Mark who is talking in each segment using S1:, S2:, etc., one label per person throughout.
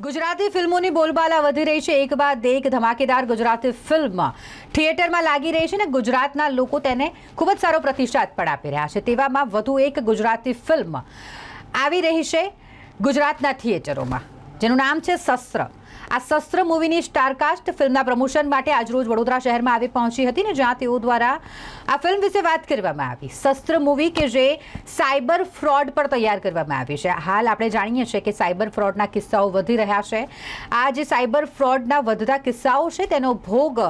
S1: ગુજરાતી ફિલ્મોની બોલબાલા વધી રહી છે. એક બાદ એક ધમાકેદાર ગુજરાતી ફિલ્મ થિયેટરમાં લાગી રહી છે ને ગુજરાતના લોકો તેને ખૂબ જ સારો પ્રતિસાદ પણ આપી રહ્યા છે. તેવામાં વધુ એક ગુજરાતી ફિલ્મ આવી રહી છે ગુજરાતના થિયેટરોમાં. જેનું નામ છે શસ્ત્ર. આ શસ્ત્ર મૂવીની સ્ટારકાસ્ટ ફિલ્મના પ્રમોશન માટે આજરોજ વડોદરા શહેરમાં આવી પહોંચી હતી ને જ્યાં તેઓ દ્વારા આ ફિલ્મ વિશે વાત કરવામાં આવી. શસ્ત્ર મૂવી કે જે સાયબર ફ્રોડ પર તૈયાર કરવામાં આવી છે. હાલ આપણે જાણીએ છીએ કે સાયબર ફ્રોડના કિસ્સાઓ વધી રહ્યા છે. આ જે સાયબર ફ્રોડના વધતા કિસ્સાઓ છે, તેનો ભોગ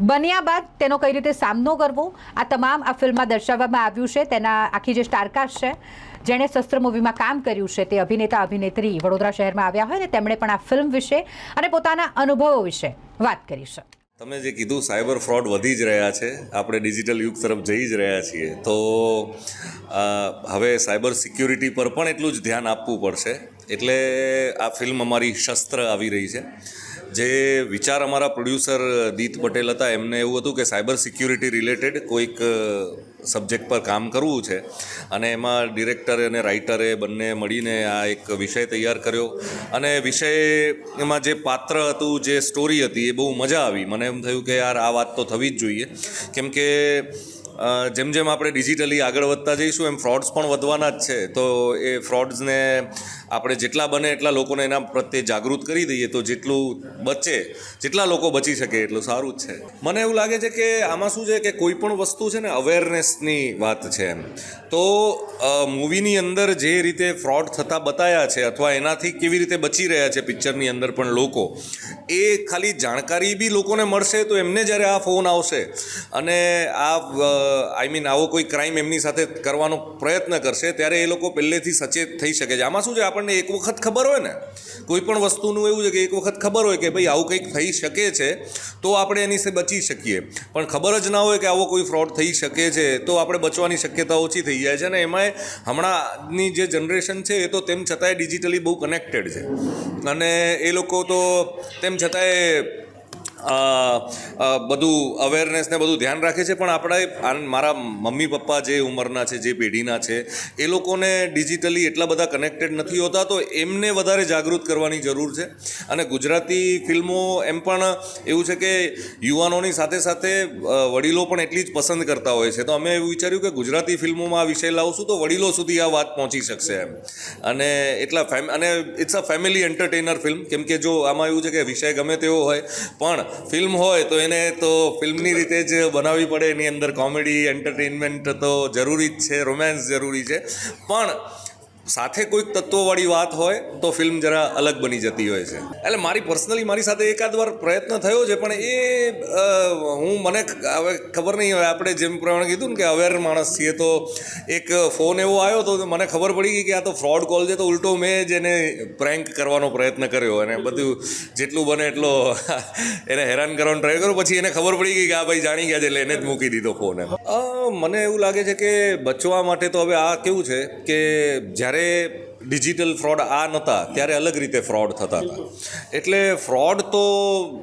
S1: બન્યા બાદ તેનો કઈ રીતે સામનો કરવો, આ તમામ આ ફિલ્મમાં દર્શાવવામાં આવ્યું છે. તેના આખી જે સ્ટારકાસ્ટ છે જેણે શસ્ત્ર મૂવીમાં કામ કર્યું છે તે અભિનેતા, અભિનેત્રી વડોદરા શહેરમાં આવ્યા હોય ને તેમણે પણ આ ફિલ્મ વિશે અને પોતાના અનુભવો વિશે વાત કરી છે.
S2: તમે જે કીધું, સાયબર ફ્રોડ વધી જ રહ્યા છે, આપણે ડિજિટલ યુગ તરફ જઈ જ રહ્યા છીએ, તો હવે સાયબર સિક્યુરિટી પર પણ એટલું જ ધ્યાન આપવું પડશે. એટલે આ ફિલ્મ અમારી શસ્ત્ર આવી રહી છે. જે વિચાર અમારા પ્રોડ્યુસર દીત પટેલ હતા, એમને એવું હતું કે સાયબર સિક્યુરિટી રિલેટેડ કોઈક સબ્જેક્ટ પર કામ કરવું છે. અને એમાં ડિરેક્ટર અને રાઇટરે બંને મળીને આ એક વિષય તૈયાર કર્યો. અને વિષય એમાં જે પાત્ર હતું, જે સ્ટોરી હતી, એ બહુ મજા આવી. મને એમ થયું કે યાર, આ વાત તો થવી જ જોઈએ. કેમ કે જેમ જેમ આપણે ડિજિટલી આગળ વધતા જઈશું, એમ ફ્રોડ્સ પણ વધવાના જ છે. તો એ ફ્રોડ્સને આપણે જેટલા બને એટલા લોકોને એના પ્રત્યે જાગૃત કરી દઈએ તો જેટલું બચે, જેટલા લોકો બચી શકે એટલું સારું જ છે. મને એવું લાગે છે કે આમાં શું છે કે કોઈ પણ વસ્તુ છે ને અવેરનેસની વાત છે એમ. તો મૂવીની અંદર જે રીતે ફ્રોડ થતા બતાયા છે અથવા એનાથી કેવી રીતે બચી રહ્યા છે પિક્ચરની અંદર પણ લોકો, એ ખાલી જાણકારી બી લોકોને મળશે તો એમને જ્યારે આ ફોન આવશે. અને આ આઈ મીન આવો કોઈ ક્રાઇમ એમની સાથે કરવાનો પ્રયત્ન કરશે ત્યારે એ લોકો પહેલેથી સચેત થઈ શકે છે. આમાં શું છે? આપણને એક વખત ખબર હોય ને, કોઈ પણ વસ્તુનું એવું છે કે એક વખત ખબર હોય કે ભાઈ આવું કંઈક થઈ શકે છે, તો આપણે એની બચી શકીએ. પણ ખબર જ ના હોય કે આવો કોઈ ફ્રોડ થઈ શકે છે, તો આપણે બચવાની શક્યતા ઓછી થઈ જાય છે અને એમાંય હમણાંની જે જનરેશન છે એ તો તેમ છતાંય ડિજિટલી બહુ કનેક્ટેડ છે. અને એ લોકો તો તેમ છતાંય બધું અવેરનેસને બધું ધ્યાન રાખે છે, પણ આપણે મારા મમ્મી પપ્પા જે ઉંમરના છે, જે પેઢીના છે, એ લોકોને ડિજિટલી એટલા બધા કનેક્ટેડ નથી હોતા, તો એમને વધારે જાગૃત કરવાની જરૂર છે. અને ગુજરાતી ફિલ્મો એમ પણ એવું છે કે યુવાનોની સાથે સાથે વડીલો પણ એટલી જ પસંદ કરતા હોય છે. તો અમે એવું વિચાર્યું કે ગુજરાતી ફિલ્મોમાં આ વિષય લાવશું, તો વડીલો સુધી આ વાત પહોંચી શકશે એમ. અને એટલા ફેમ, અને it's a family entertainer film કેમ કે જો આમાં એવું છે કે વિષય ગમે તેવો હોય, પણ ફિલ્મ હોય તો એને તો ફિલ્મની રીતે જ બનાવવી પડે. એની અંદર કોમેડી એન્ટરટેનમેન્ટ તો જરૂરી જ છે રોમેન્સ જરૂરી છે. પણ સાથે કોઈક તત્વવાળી વાત હોય તો ફિલ્મ જરા અલગ બની જતી હોય છે. એટલે મારી પર્સનલી મારી સાથે એકાદ વાર પ્રયત્ન થયો છે, પણ એ હું મને હવે ખબર નહીં, હવે આપણે જેમ પ્રમાણે કીધું ને કે અવેર માણસ છીએ તો એક ફોન એવો આવ્યો તો મને ખબર પડી ગઈ કે આ તો ફ્રોડ કોલ છે, તો ઉલટો મેં જ એને પ્રેન્ક કરવાનો પ્રયત્ન કર્યો અને બધું જેટલું બને એટલો એને હેરાન કરવાનો ટ્રાય કર્યો. પછી એને ખબર પડી ગઈ કે આ ભાઈ જાણી ગયા છે, એટલે એને જ મૂકી દીધો ફોન મને એવું લાગે છે કે બચવા માટે તો હવે આ કેવું છે કે જ્યારે જ્યારે ડિજિટલ ફ્રોડ આ નહોતા ત્યારે અલગ રીતે ફ્રોડ થતા હતા. એટલે ફ્રોડ તો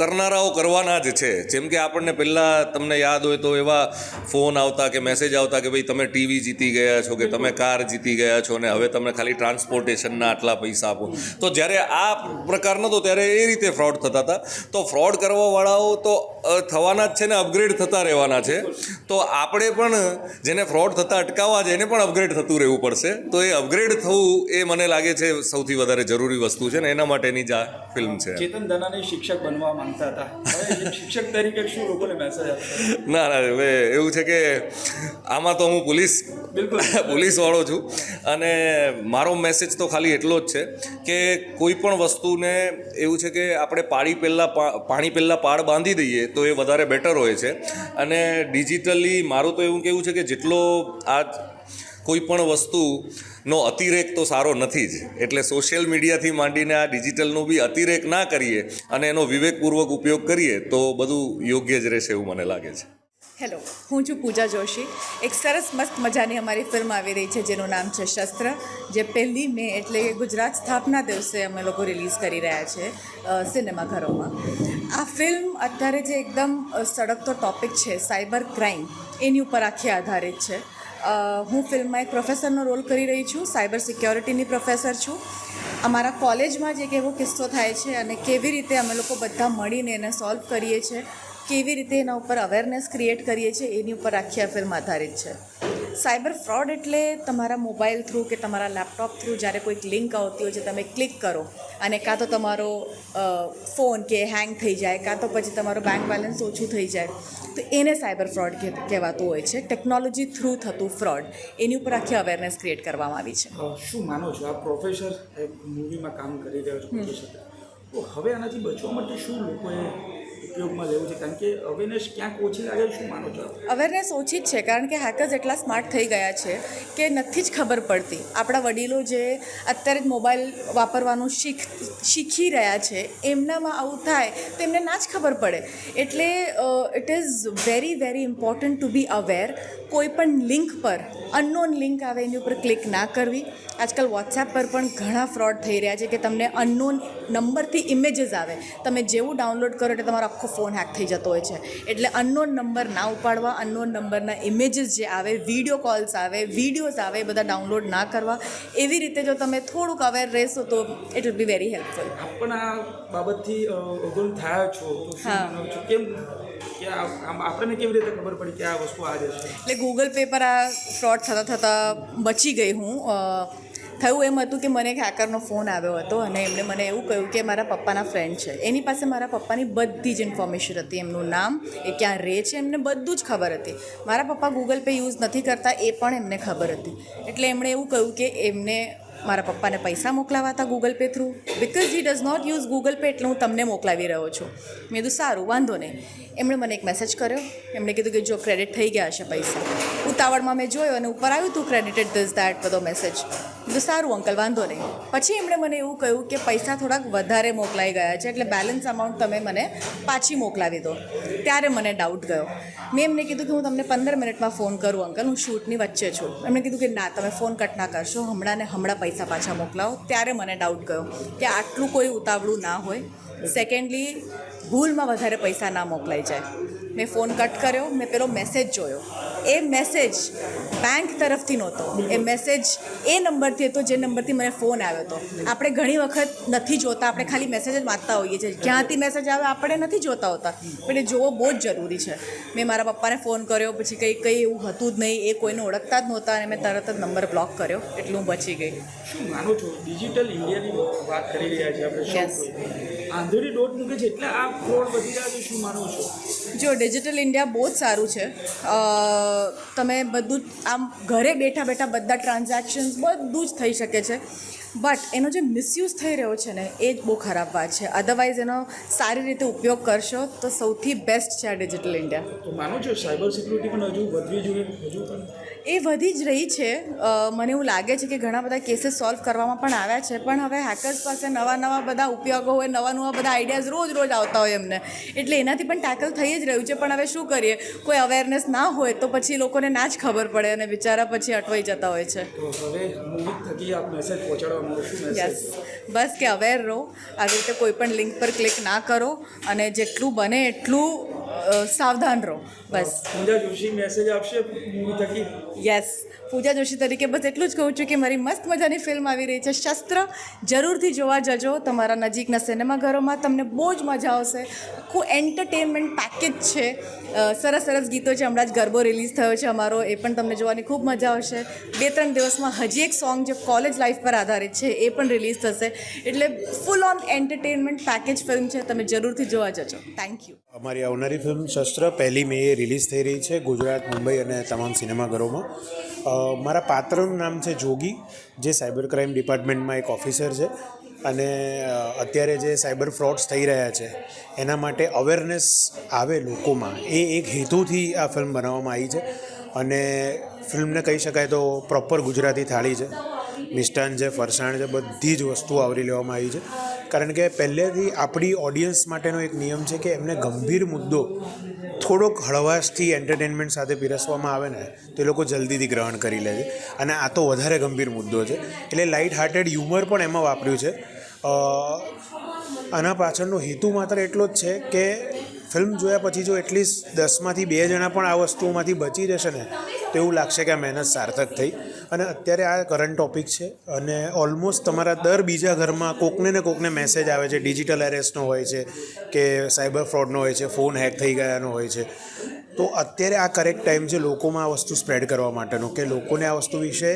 S2: કરનારાઓ કરવાના જ છે. જેમ કે આપણને પહેલાં તમને યાદ હોય તો એવા ફોન આવતા કે મેસેજ આવતા કે ભાઈ તમે ટીવી જીતી ગયા છો કે તમે કાર જીતી ગયા છો ને હવે તમે ખાલી ટ્રાન્સપોર્ટેશનના આટલા પૈસા આપો. તો જ્યારે આ પ્રકાર નહોતો ત્યારે એ રીતે ફ્રોડ થતા હતા. તો ફ્રોડ કરવાવાળાઓ તો થવાના જ છે ને અપગ્રેડ થતા રહેવાના છે. તો આપણે પણ જેને ફ્રોડ થતા અટકાવવા છે એને પણ અપગ્રેડ થતું રહેવું પડશે. તો એ અપગ્રેડ થવું એ મને લાગે છે સૌથી વધારે જરૂરી વસ્તુ છે ને એના માટેની જ આ ફિલ્મ છે.
S3: ચેતન ધનાને શિક્ષક બનવા માંગતા હતા. શિક્ષક તરીકે શું લોકોને મેસેજ
S2: ના ના હવે એવું છે કે આમાં તો હું પોલીસ
S3: બિલકુલ.
S2: પોલીસવાળો છું. અને મારો મેસેજ તો ખાલી એટલો જ છે કે કોઈ પણ વસ્તુને એવું છે કે આપણે પાણી પહેલાં પાણી પહેલાં પાડ બાંધી દઈએ તો એ વધારે બેટર હોય છે. અને ડિજિટલી મારું તો એવું કેવું છે કે જેટલો આ કોઈ પણ વસ્તુનો અતિરેક તો સારો નથી જ. એટલે સોશિયલ મીડિયાથી માંડીને આ ડિજિટલનો બી અતિરેક ના કરીએ અને એનો વિવેકપૂર્વક ઉપયોગ કરીએ તો બધું યોગ્ય જ રહેશે એવું મને લાગે છે.
S4: હેલો હું છું પૂજા જોશી. એક સરસ મસ્ત મજાની અમારી ફિલ્મ આવી રહી છે જેનું નામ છે શસ્ત્ર, જે પહેલી મે એટલે ગુજરાત સ્થાપના દિવસે અમે લોકો રિલીઝ કરી રહ્યા છે સિનેમાઘરોમાં આ ફિલ્મ અત્યારે જે એકદમ સડકતો ટોપિક છે સાયબર ક્રાઇમ એની ઉપર આખી આધારિત છે. હું ફિલ્મમાં એક પ્રોફેસરનો રોલ કરી રહી છું, સાયબર સિક્યોરિટીની પ્રોફેસર છું. અમારા કોલેજમાં જ એક એવો કિસ્સો થાય છે અને કેવી રીતે અમે લોકો બધા મળીને એને સોલ્વ કરીએ છીએ કેવી રીતે એના ઉપર અવેરનેસ ક્રિએટ કરીએ છીએ એની ઉપર આખી આ ફિલ્મ આધારિત છે. સાયબર ફ્રોડ એટલે તમારા મોબાઈલ થ્રુ કે તમારા લેપટોપ થ્રુ જ્યારે કોઈક લિંક આવતી હોય છે તમે ક્લિક કરો અને કાં તો તમારો ફોન કે હેંગ થઈ જાય કાં તો પછી તમારો બેંક બેલેન્સ ઓછું થઈ જાય. તો એને સાયબર ફ્રોડ કહેવાતું હોય છે. ટેકનોલોજી થ્રુ થતું ફ્રોડ એની ઉપર આખી અવેરનેસ ક્રિએટ કરવામાં આવી છે.
S3: શું માનો છો? આ પ્રોફેસર મૂવીમાં કામ કરી રહ્યો છે હવે આનાથી બચવા માટે શું લોકોએ ઉપયોગમાં લેવું છે? કારણ કે અવેરનેસ ક્યાંક ઓછી લાગે શું માનો છો
S4: અવેરનેસ ઓછી જ છે, કારણ કે હેકર્સ એટલા સ્માર્ટ થઈ ગયા છે કે નથી જ ખબર પડતી. આપણા વડીલો જે અત્યારે જ મોબાઈલ વાપરવાનું શીખ, શીખી રહ્યા છે, એમનામાં આવું થાય, તો એમને ના જ ખબર પડે. એટલે it is very very important to be aware કોઈ પણ લિંક પર અનનોન લિંક આવે, એની ઉપર ક્લિક ના કરવી. આજકાલ વોટ્સએપ પર પણ ઘણા ફ્રોડ થઈ રહ્યા છે કે તમને અનનોન નંબરથી ઇમેજીસ આવે. તમે જેવું ડાઉનલોડ કરો એટલે તમારો ફોન હેક થઈ જતો હોય છે. એટલે અનનોન નંબર ના ઉપાડવા અનનોન નંબરના ઇમેજીસ જે આવે વીડિયો કોલ્સ આવે વિડીયોઝ આવે એ બધા ડાઉનલોડ ના કરવા. એવી રીતે જો તમે થોડુંક અવેર રહેશો તો it will be very helpful
S3: પણ આ બાબતથી અવગણ થયા છો તો. કેમ કે આ આમ આપણને કેવી રીતે ખબર પડી કે આ વસ્તુ આ છે
S4: એટલે ગૂગલ પે પર આ ફ્રોડ થતાં થતાં બચી ગઈ હું. થયું એમ હતું કે મને એક હેકરનો ફોન આવ્યો હતો અને એમણે મને એવું કહ્યું કે મારા પપ્પાના ફ્રેન્ડ છે. એની પાસે મારા પપ્પાની બધી જ ઇન્ફોર્મેશન હતી, એમનું નામ, એ ક્યાં રહે છે, એમને બધું જ ખબર હતી. મારા પપ્પા ગૂગલ પે યુઝ નથી કરતા એ પણ એમને ખબર હતી. એટલે એમણે એવું કહ્યું કે એમને મારા પપ્પાને પૈસા મોકલાવા હતા Google Pay through because he does not use Google Pay એટલે હું તમને મોકલાવી રહ્યો છું. મેં કીધું, સારું, વાંધો નહીં. એમણે મને એક મેસેજ કર્યો. એમણે કીધું કે જો ક્રેડિટ થઈ ગયા હશે પૈસા. ઉતાવળમાં મેં જોયો અને ઉપર આવ્યું હતું ક્રેડિટેડ ધીસ દેટ બધો મેસેજ કીધું સારું અંકલ, વાંધો નહીં. પછી એમણે મને એવું કહ્યું કે પૈસા થોડાક વધારે મોકલાઈ ગયા છે, એટલે બેલેન્સ અમાઉન્ટ તમે મને પાછી મોકલાવી દો. ત્યારે મને ડાઉટ ગયો. મેં એમને કીધું કે હું તમને પંદર મિનિટમાં ફોન કરું, અંકલ. હું શૂટની વચ્ચે છું. એમણે કીધું કે ના, તમે ફોન કટ ના કરશો. હમણાં ને હમણાં પૈસા પાછા મોકલાવો. ત્યારે મને ડાઉટ ગયો કે આટલું કોઈ ઉતાવળું ના હોય. સેકન્ડલી ભૂલમાં વધારે પૈસા ના મોકલાઈ જાય. મેં ફોન કટ કર્યો મેં પેલો મેસેજ જોયો. એ મેસેજ બેંક તરફથી નહોતો. એ મેસેજ એ નંબરથી હતો જે નંબરથી મને ફોન આવ્યો હતો. આપણે ઘણી વખત નથી જોતા આપણે ખાલી મેસેજ જ વાંચતા હોઈએ છીએ. ક્યાંથી મેસેજ આવે આપણે નથી જોતા હોતા. પણ એ જોવો બહુ જ જરૂરી છે. મેં મારા પપ્પાને ફોન કર્યો પછી કંઈ કંઈ એવું હતું જ નહીં. એ કોઈને ઓળખતા જ નહોતા અને મેં તરત જ નંબર બ્લોક કર્યો. એટલે હું બચી ગઈ.
S3: શું માનો છો? ડિજિટલ ઇન્ડિયાની વાત કરી રહ્યા છીએ આપણે. આંધળી દોટ મૂકે છે એટલે આ ફ્રોડ વધી રહ્યા છે, શું માનો છો?
S4: જો ડિજિટલ ઇન્ડિયા બહુ જ સારું છે. તમે બધું આમ ઘરે બેઠા બેઠા બધા ટ્રાન્ઝેક્શન્સ બધું જ થઈ શકે છે. બટ એનો જે મિસયુઝ થઈ રહ્યો છે ને એ જ બહુ ખરાબ વાત છે. અધરવાઇઝ એનો સારી રીતે ઉપયોગ કરશો તો સૌથી બેસ્ટ છે આ ડિજિટલ ઇન્ડિયા
S3: તો માનો છો સાયબર સિક્યુરિટી પણ હજુ વધવી જોઈએ? હજુ પણ?
S4: એ વધી જ રહી છે. મને એવું લાગે છે કે ઘણા બધા કેસીસ સોલ્વ કરવામાં પણ આવ્યા છે. પણ હવે હેકર્સ પાસે નવા નવા બધા ઉપયોગો હોય નવા નવા બધા આઈડિયાઝ રોજ રોજ આવતા હોય એમને. એટલે એનાથી પણ ટેકલ થઈ જ રહ્યું છે. પણ હવે શું કરીએ? કોઈ અવેરનેસ ના હોય તો પછી લોકોને ના જ ખબર પડે અને બિચારા પછી અટવાઈ જતા હોય છે.
S3: તો હવે થકી આપ મેસેજ પહોંચાડવા શું
S4: યસ બસ કે અવેર રહો. આવી રીતે કોઈ પણ લિંક પર ક્લિક ના કરો અને જેટલું બને એટલું સાવધાન રહો. બસ.
S3: પૂજા જોશી મેસેજ આપશે મૂવી થકી.
S4: યસ પૂજા જોશી તરીકે બસ એટલું જ કહું છું કે મારી મસ્ત મજાની ફિલ્મ આવી રહી છે. શસ્ત્ર જરૂરથી જોવા જજો તમારા નજીકના સિનેમાઘરોમાં. તમને બહુ જ મજા આવશે. આખું એન્ટરટેનમેન્ટ પેકેજ છે. સરસ સરસ ગીતો છે. હમણાં જ ગરબો રિલીઝ થયો છે અમારો. એ પણ તમને જોવાની ખૂબ મજા આવશે. બે ત્રણ દિવસમાં હજી એક સોંગ જે કોલેજ લાઈફ પર આધારિત છે એ પણ રિલીઝ થશે. એટલે full on entertainment package film છે. તમે જરૂરથી જોવા જજો. થેન્ક યુ
S5: અમારી આવનારી ફિલ્મ શસ્ત્ર પહેલી મે રિલીઝ થઈ રહી છે. ગુજરાત મુંબઈ અને તમામ સિનેમાઘરોમાં. મારા પાત્રનું નામ છે જોગી, જે સાયબર ક્રાઇમ ડિપાર્ટમેન્ટમાં એક ઓફિસર છે. અને અત્યારે જે સાયબર ફ્રોડ્સ થઈ રહ્યા છે, એના માટે અવેરનેસ આવે લોકોમાં. એ એક હેતુથી આ ફિલ્મ બનાવવામાં આવી છે. અને, ફિલ્મને કહી શકાય તો પ્રોપર ગુજરાતી થાળી છે. મિષ્ટાન છે ફરસાણ છે બધી જ વસ્તુઓ આવરી લેવામાં આવી છે. કારણ કે પહેલેથી આપણી ઓડિયન્સ માટેનો એક નિયમ છે કે એમને ગંભીર મુદ્દો થોડોક હળવાશથી એન્ટરટેનમેન્ટ સાથે પીરસવામાં આવે ને, તો એ લોકો જલ્દીથી ગ્રહણ કરી લે છે. અને આ તો વધારે ગંભીર મુદ્દો છે. એટલે લાઇટ હાર્ટેડ હ્યુમર પણ એમાં વાપર્યું છે. આના પાછળનો હેતુ માત્ર એટલો જ છે કે ફિલ્મ જોયા પછી જો એટલીસ્ટ દસમાંથી બે જણા પણ આ વસ્તુઓમાંથી બચી જશે ને, તો એવું લાગશે કે આ મહેનત સાર્થક થઈ. અને અત્યારે આ કરંટ ટોપિક છે અને ઓલમોસ્ટ તમારા દર બીજા ઘરમાં કોકને ને કોકને મેસેજ આવે છે ડિજિટલ એરેસ્ટનો હોય છે, કે સાયબર ફ્રોડનો હોય છે ફોન હેક થઈ ગયાનો હોય છે. તો અત્યારે આ કરેક્ટ ટાઈમ છે લોકોમાં આ વસ્તુ સ્પ્રેડ કરવા માટેનો કે લોકોને આ વસ્તુ વિશે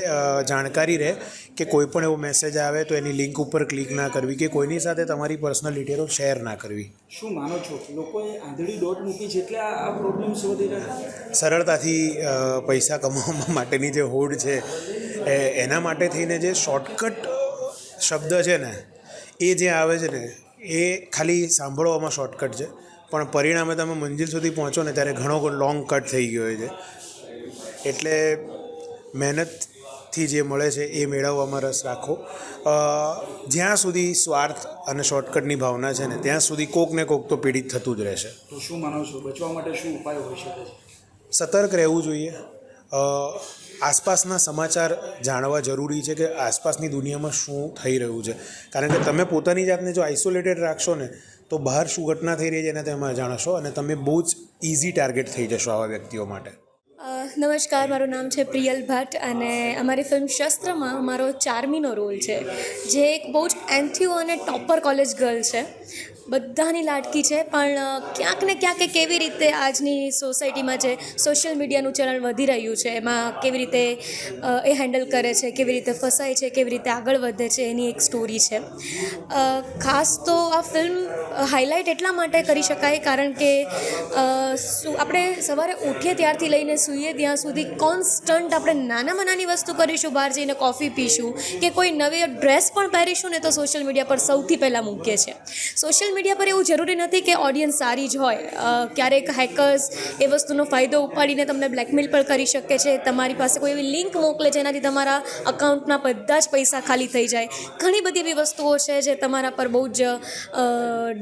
S5: જાણકારી રહે કે કોઈ પણ એવો મેસેજ આવે તો એની લિંક ઉપર ક્લિક ના કરવી કે કોઈની સાથે તમારી પર્સનલ ડિટેલો શેર ના કરવી.
S3: શું માનો છો? લોકોએ આંધળી ડોટ મૂકી છે એટલે આ પ્રોબ્લેમ શોધી રહ્યા
S5: સરળતાથી પૈસા કમાવા માટેની જે હોડ છે એ એના માટે થઈને જે શોર્ટકટ શબ્દ છે ને એ જે આવે છે ને એ ખાલી સાંભળવામાં શોર્ટકટ છે. પણ પરિણામે તમે મંજિલ સુધી પહોંચો ને ત્યારે ઘણો લોંગ કટ થઈ ગયો હોય છે. એટલે મહેનતથી જે મળે છે એ મેળવવામાં રસ રાખો. જ્યાં સુધી સ્વાર્થ અને શોર્ટકટની ભાવના છે ને ત્યાં સુધી કોક ને કોક તો પીડિત થતું જ રહેશે.
S3: તો શું માનો છો? બચવા માટે શું ઉપાય હોઈ શકે છે?
S5: સતર્ક રહેવું જોઈએ. આસપાસના સમાચાર જાણવા જરૂરી છે કે આસપાસની દુનિયામાં શું થઈ રહ્યું છે? કારણ કે તમે પોતાની જાતને જો આઇસોલેટેડ રાખશો ને, તો બહાર શું ઘટના થઈ રહી છે એને તમે જાણશો અને તમે બહુ જ ઇઝી ટાર્ગેટ થઈ જશો આવા વ્યક્તિઓ માટે.
S6: નમસ્કાર, મારું નામ છે પ્રિયલ ભટ્ટ અને અમારી ફિલ્મ શસ્ત્રમાં મારો ચાર્મીનો રોલ છે. જે એક બહુ જ એન્થ્યુ અને ટોપર કોલેજ ગર્લ છે. બધાની લાટકી છે, પણ ક્યાંક ને ક્યાંક કેવી રીતે આજની સોસાયટીમાં જે સોશિયલ મીડિયાનું ચલણ વધી રહ્યું છે, એમાં કેવી રીતે એ હેન્ડલ કરે છે, કેવી રીતે ફસાય છે, કેવી રીતે આગળ વધે છે, એની એક સ્ટોરી છે. ખાસ તો આ ફિલ્મ હાઇલાઇટ એટલા માટે કરી શકાય કારણ કે શું આપણે સવારે ઉઠીએ ત્યારથી લઈને સૂઈએ ત્યાં સુધી કોન્સ્ટન્ટ આપણે નાનામાં નાની વસ્તુ કરીશું, બહાર જઈને કોફી પીશું કે કોઈ નવી ડ્રેસ પણ પહેરીશું ને તો સોશિયલ મીડિયા પર સૌથી પહેલાં મૂકીએ છીએ. સોશિયલ મીડિયા પર એવું જરૂરી નથી કે ઓડિયન્સ સારી જ હોય. ક્યારેક હેકર્સ એ વસ્તુનો ફાયદો ઉપાડીને તમને બ્લેકમેલ પણ કરી શકે છે. તમારી પાસે કોઈ એવી લિંક મોકલે જેનાથી તમારા અકાઉન્ટના બધા જ પૈસા ખાલી થઈ જાય. ઘણી બધી એવી વસ્તુઓ છે જે તમારા પર બહુ જ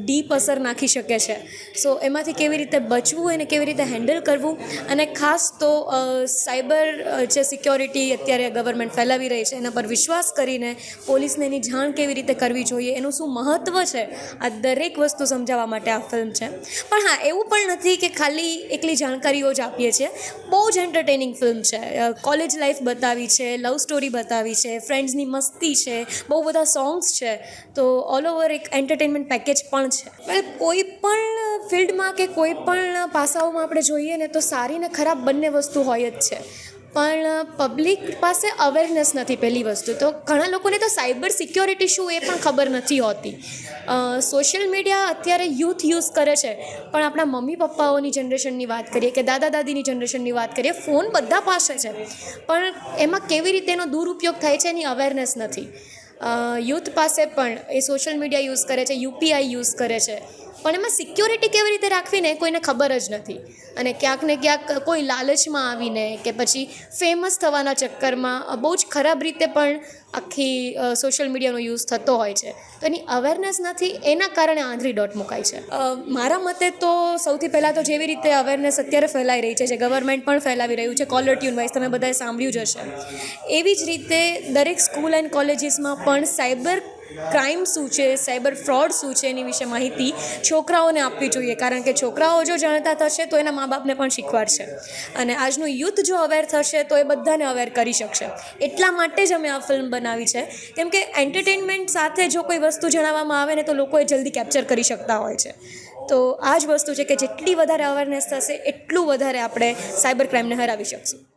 S6: ડીપ અસર નાખી શકે છે. સો એમાંથી કેવી રીતે બચવું અને કેવી રીતે હેન્ડલ કરવું? અને ખાસ તો સાયબર જે સિક્યોરિટી અત્યારે ગવર્મેન્ટ ફેલાવી રહી છે, એના પર વિશ્વાસ કરીને પોલીસને એની જાણ કેવી રીતે કરવી જોઈએ? એનું શું મહત્ત્વ છે? આ દરેક વસ્તુ સમજાવવા માટે આ ફિલ્મ છે. પણ હા, એવું પણ નથી કે ખાલી એકલી જાણકારીઓ જ આપીએ છીએ. બહુ જ એન્ટરટેનિંગ ફિલ્મ છે. કોલેજ લાઈફ બતાવી છે લવ સ્ટોરી બતાવી છે ફ્રેન્ડ્સની મસ્તી છે, બહુ બધા સોંગ્સ છે. તો ઓલ ઓવર એક એન્ટરટેનમેન્ટ પેકેજ પણ છે. કોઈ પણ ફિલ્ડમાં કે કોઈ પણ પાસાઓમાં આપણે જોઈએ ને તો સારી ને ખરાબ બંને વસ્તુ હોય જ છે. પણ પબ્લિક પાસે અવેરનેસ નથી પહેલી વસ્તુ તો ઘણા લોકોને તો સાયબર સિક્યોરિટી શું એ પણ ખબર નથી હોતી. સોશિયલ મીડિયા અત્યારે યુથ યુઝ કરે છે. પણ આપણા મમ્મી પપ્પાઓની જનરેશનની વાત કરીએ કે દાદા દાદીની જનરેશનની વાત કરીએ ફોન બધા પાસે છે. પણ એમાં કેવી રીતે એનો દુરુપયોગ થાય છે એની અવેરનેસ નથી. યુથ પાસે પણ એ સોશિયલ મીડિયા યુઝ કરે છે યુપીઆઈ યુઝ કરે છે. પણ એમાં સિક્યોરિટી કેવી રીતે રાખવીને કોઈને ખબર જ નથી. અને ક્યાંક ને ક્યાંક કોઈ લાલચમાં આવીને કે પછી ફેમસ થવાના ચક્કરમાં બહુ જ ખરાબ રીતે પણ આખી સોશિયલ મીડિયાનો યુઝ થતો હોય છે. તો એની અવેરનેસ નથી, એના કારણે આંધળી ડોટ મુકાય છે. મારા મતે તો સૌથી પહેલાં તો જેવી રીતે અવેરનેસ અત્યારે ફેલાઈ રહી છે, જે ગવર્મેન્ટ પણ ફેલાવી રહ્યું છે કોલર ટ્યુન વાઇઝ તમે બધાએ સાંભળ્યું જ હશે. એવી જ રીતે દરેક સ્કૂલ એન્ડ કોલેજીસમાં પણ સાયબર ક્રાઇમ શું છે, સાયબર ફ્રોડ શું છે એની વિશે માહિતી છોકરાઓને આપવી જોઈએ. કારણ કે છોકરાઓ જો જાણતા થશે તો એના મા બાપને પણ શીખવાડશે. અને આજનું યુથ જો અવેર થશે તો એ બધાને અવેર કરી શકશે. એટલા માટે જ અમે આ ફિલ્મ બનાવી છે. કેમ કે એન્ટરટેનમેન્ટ સાથે જો કોઈ વસ્તુ જણાવવામાં આવે ને તો લોકો એ જલ્દી કેપ્ચર કરી શકતા હોય છે. તો આ જ વસ્તુ છે કે જેટલી વધારે અવેરનેસ થશે, એટલું વધારે આપણે સાયબર ક્રાઇમને હરાવી શકશું.